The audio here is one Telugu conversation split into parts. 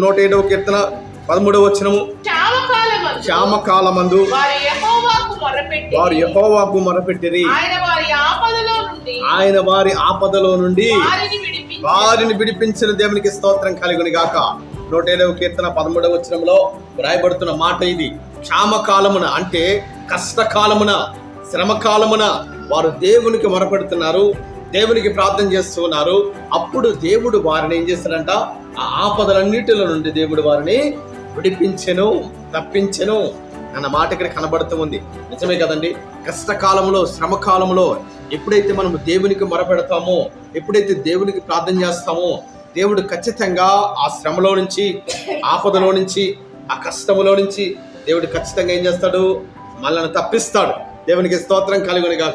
నూట ఏడవ కీర్తన పదమూడవ వచనము. క్షామకాలమందు శ్యామకాలమందు. వారి యెహోవాకు మొరపెట్టిరి. ఆయన వారి ఆపదలో నుండి. వారిని విడిపించి వారిని విడిపించిన దేవునికి స్తోత్రం కలుగుని గాక నూట ఏడవ కీర్తన పదమూడవ వచనంలో వ్రాయబడుతున్న మాట ఇది. క్షామకాలమున అంటే కష్టకాలమున శ్రమకాలమున వారు దేవునికి మొరపెడుతున్నారు. దేవునికి ప్రార్థన చేస్తున్నారు అప్పుడు దేవుడు వారిని ఏం చేస్తాడంట? ఆ ఆపదలన్నిటిలో నుండి దేవుడు వారిని విడిపించెను తప్పించెను అన్న మాట ఇక్కడ కనబడుతూ ఉంది. నిజమే కదండి? కష్టకాలంలో శ్రమకాలంలో ఎప్పుడైతే మనం దేవునికి మొరపెడతామో ఎప్పుడైతే దేవునికి ప్రార్థన చేస్తామో దేవుడు ఖచ్చితంగా ఆ శ్రమలో నుంచి ఆపదలో నుంచి ఆ కష్టములో నుంచి దేవుడు ఖచ్చితంగా ఏం చేస్తాడు? మనల్ని తప్పిస్తాడు. దేవునికి స్తోత్రం కలుగునిగాక.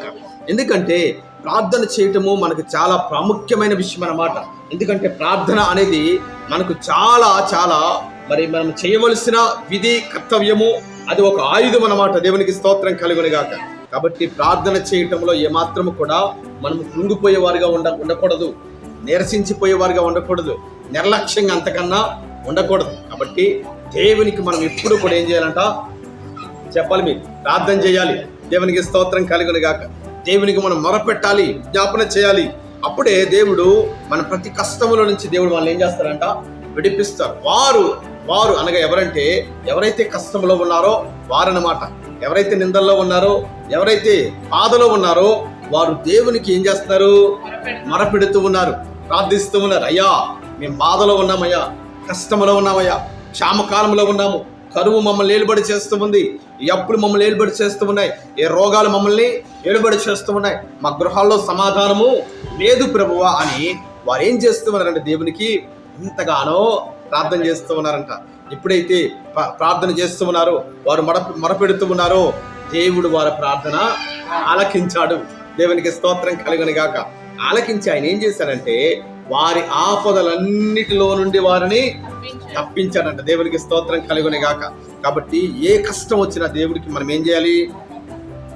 ఎందుకంటే ప్రార్థన చేయటము మనకు చాలా ప్రాముఖ్యమైన విషయం అన్నమాట. ఎందుకంటే ప్రార్థన అనేది మనకు చాలా చాలా మరి మనం చేయవలసిన విధి కర్తవ్యము. అది ఒక ఆయుధం అన్నమాట. దేవునికి స్తోత్రం కలుగుని గాక కాబట్టి ప్రార్థన చేయటంలో ఏమాత్రము కూడా మనం కృంగిపోయే వారిగా ఉండ ఉండకూడదు. నీరసించిపోయేవారుగా ఉండకూడదు. నిర్లక్ష్యంగా అంతకన్నా ఉండకూడదు. కాబట్టి దేవునికి మనం ఎప్పుడు కూడా ఏం చేయాలంట? చెప్పాలి మీరు. ప్రార్థన చేయాలి. దేవునికి స్తోత్రం కలుగును గాక దేవునికి మనం మొరపెట్టాలి జ్ఞాపన చేయాలి. అప్పుడే దేవుడు మన ప్రతి కష్టముల నుంచి దేవుడు వాళ్ళు ఏం చేస్తారంట? విడిపిస్తారు. వారు వారు అనగా ఎవరంటే ఎవరైతే కష్టంలో ఉన్నారో వారన్నమాట. ఎవరైతే నిందల్లో ఉన్నారో ఎవరైతే బాధలో ఉన్నారో వారు దేవునికి ఏం చేస్తున్నారు మరపెడుతూ ఉన్నారు. ప్రార్థిస్తూ ఉన్నారు. అయ్యా మేము బాధలో ఉన్నామయ్యా కష్టంలో ఉన్నామయ్యా క్షామకాలంలో ఉన్నాము. కరువు మమ్మల్ని ఏలుబడి చేస్తూ ఉంది. ఈ అప్పులు మమ్మల్ని ఏలుబడి చేస్తూ ఉన్నాయి. ఏ రోగాలు మమ్మల్ని ఏలుబడి చేస్తూ ఉన్నాయి. మా గృహాల్లో సమాధానము లేదు ప్రభువా అని వారు ఏం చేస్తూ ఉన్నారంటే దేవునికి ఇంతగానో ప్రార్థన చేస్తూ ఉన్నారంట. ఎప్పుడైతే ప్రార్థన చేస్తూ ఉన్నారో. వారు మర మరపెడుతూ ఉన్నారో. దేవుడు వారి ప్రార్థన ఆలకించాడు. దేవునికి స్తోత్రం కలుగుని గాక. ఆలకించి ఆయన ఏం చేశారంటే వారి ఆపదలన్నిటిలో నుండి వారిని తప్పించాడంట. దేవునికి స్తోత్రం కలుగుని గాక. కాబట్టి ఏ కష్టం వచ్చినా దేవుడికి మనం ఏం చేయాలి?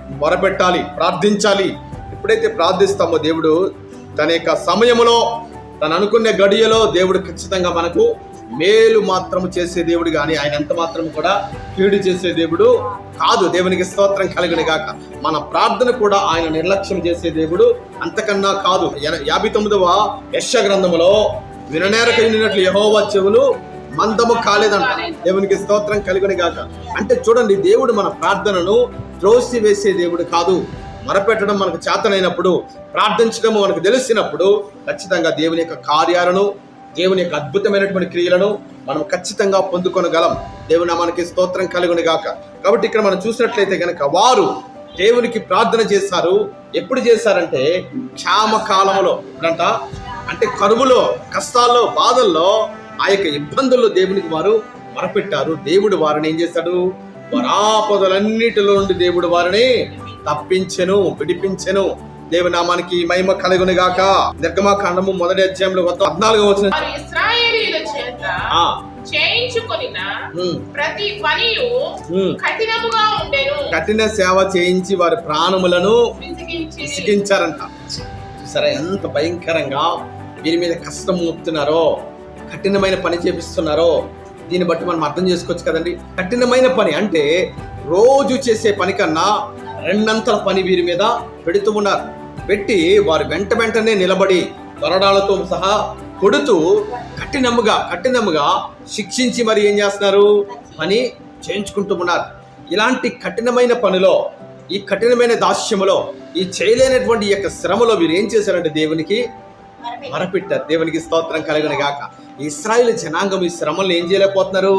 మొరపెట్టాలి ప్రార్థించాలి. ఎప్పుడైతే ప్రార్థిస్తామో దేవుడు తన యొక్క సమయములో తను అనుకునే గడియలో దేవుడు ఖచ్చితంగా మనకు మేలు మాత్రం చేసే దేవుడు కానీ ఆయన ఎంత మాత్రం కూడా కీడు చేసే దేవుడు కాదు. దేవునికి స్తోత్రం కలిగిన గాక. మన ప్రార్థన కూడా ఆయన నిర్లక్ష్యం చేసే దేవుడు అంతకన్నా కాదు. యాభై తొమ్మిదవ యశ గ్రంథములో విననేరక వినినట్లు యహోవా చెవులు మందము కాలేదంట. దేవునికి స్తోత్రం కలుగుని గాక. అంటే చూడండి దేవుడు మన ప్రార్థనను త్రోసి వేసే దేవుడు కాదు. మొరపెట్టడం మనకు చేతనైనప్పుడు ప్రార్థించడం మనకు తెలిసినప్పుడు ఖచ్చితంగా దేవుని యొక్క కార్యాలను దేవుని యొక్క అద్భుతమైనటువంటి క్రియలను మనం ఖచ్చితంగా పొందుకొనగలం. దేవుని మనకి స్తోత్రం కలుగుని గాక. కాబట్టి ఇక్కడ మనం చూసినట్లయితే గనక వారు దేవునికి ప్రార్థన చేశారు. ఎప్పుడు చేశారంటే క్షామ కాలంలో ఇప్పుడంట అంటే కరువులో కష్టాల్లో బాధల్లో ఆ యొక్క ఇబ్బందుల్లో దేవునికి వారు మొరపెట్టారు. దేవుడు వారిని ఏం చేశాడు వారి ఆపదలన్నిటిలో నుండి దేవుడు వారిని తప్పించెను విడిపించెను. దేవుని నామానికి మహిమ కలుగుని గాక నిర్గమాకాండము మొదటి అధ్యాయంలో మొత్తం పద్నాలుగు వచ్చిన ప్రతి పనియు. కఠినముగా ఉండెను. కఠిన సేవ చేయించి వారి ప్రాణములను విసిగించి విసిగించారంట. సరే ఎంత భయంకరంగా వీరి మీద కష్టం మోపుతున్నారో కఠినమైన పని చేపిస్తున్నారో దీన్ని బట్టి మనం అర్థం చేసుకోవచ్చు కదండి. కఠినమైన పని అంటే రోజు చేసే పని కన్నా రెండంతల పని వీరి మీద పెడుతూ ఉన్నారు. పెట్టి వారు వెంట వెంటనే నిలబడి తొరడాలతో సహా కొడుతూ కఠినముగా కఠినముగా శిక్షించి మరి ఏం చేస్తున్నారు? పని చేయించుకుంటూ ఉన్నారు. ఇలాంటి కఠినమైన పనిలో ఈ కఠినమైన దాస్యములో ఈ చేయలేనటువంటి యొక్క శ్రమలో వీరు ఏం చేశారంటే దేవునికి మరపెట్టారు దేవునికి స్తోత్రం కలిగిన గాక. ఇస్రాయిల్ జనాంగం ఈ శ్రమలను ఏం చేయలేకపోతున్నారు?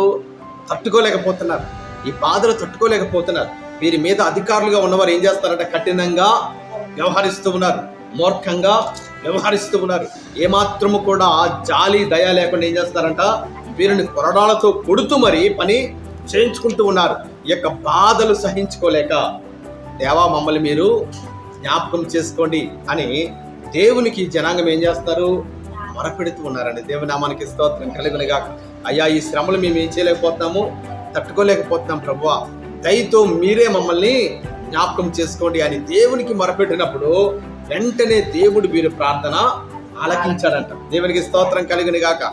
తట్టుకోలేకపోతున్నారు. ఈ బాధలు తట్టుకోలేకపోతున్నారు. వీరి మీద అధికారులుగా ఉన్నవారు ఏం చేస్తారంటే కఠినంగా వ్యవహరిస్తూ ఉన్నారు. మూర్ఖంగా వ్యవహరిస్తూ ఉన్నారు. ఏమాత్రము కూడా జాలి దయ లేకుండా ఏం చేస్తారంట? వీరిని కొరడాలతో కొడుతూ మరి పని చేయించుకుంటూ ఉన్నారు. ఈ యొక్క బాధలు సహించుకోలేక దేవా మమ్మల్ని మీరు జ్ఞాపకం చేసుకోండి అని దేవునికి జనాంగం ఏం చేస్తారు? మొరపెడుతూ ఉన్నారండి. దేవుని నామానికి స్తోత్రం కలిగినగా. అయ్యా ఈ శ్రమలు మేము ఏం చేయలేకపోతున్నాము? తట్టుకోలేకపోతున్నాం ప్రభు దయతో మీరే మమ్మల్ని జ్ఞాపకం చేసుకోండి అని దేవునికి మొరపెట్టినప్పుడు వెంటనే దేవుడు వీరి ప్రార్థన ఆలకించాడంట. దేవునికి స్తోత్రం కలిగిన గాక